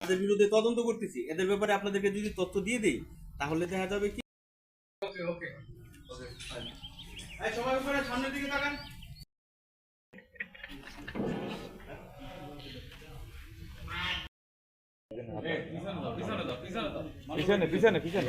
তাদের বিরুদ্ধে তদন্ত করতেছি। এদের ব্যাপারে আপনাদেরকে যদি তথ্য দিয়ে দেই তাহলে দেখা যাবে কি সময় সামনের দিকে পিছনে পিছনে পিছনে